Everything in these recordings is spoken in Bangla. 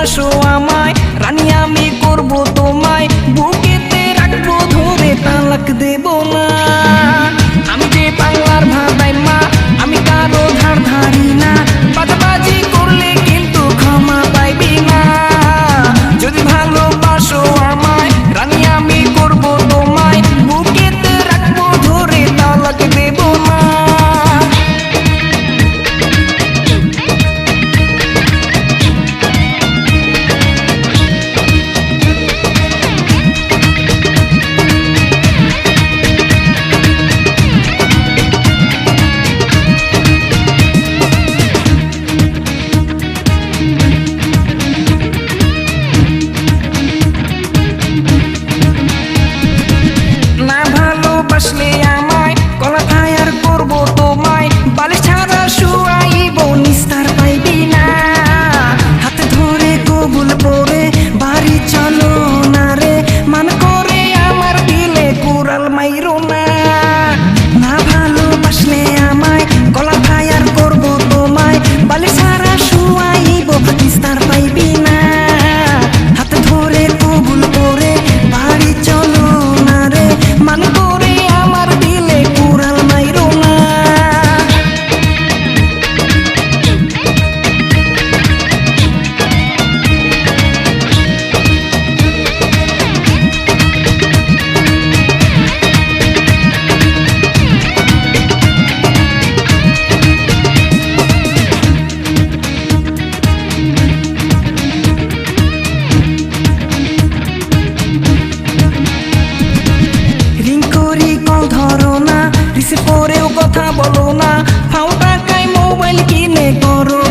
আসো আমার ধরো না রিসিভ করেও কথা বলো না। ফাও টাকায় মোবাইল কিনে করো।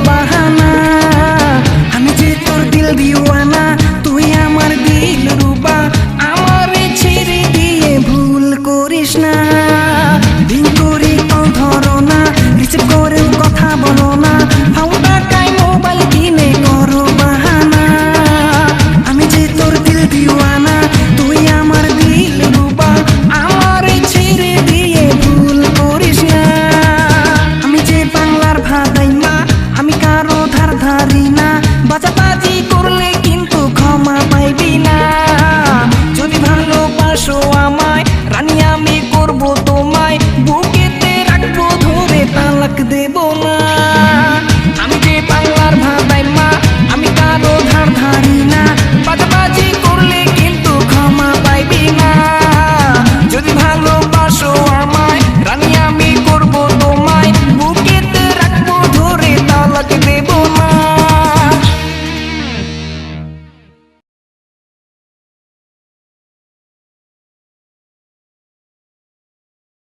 de.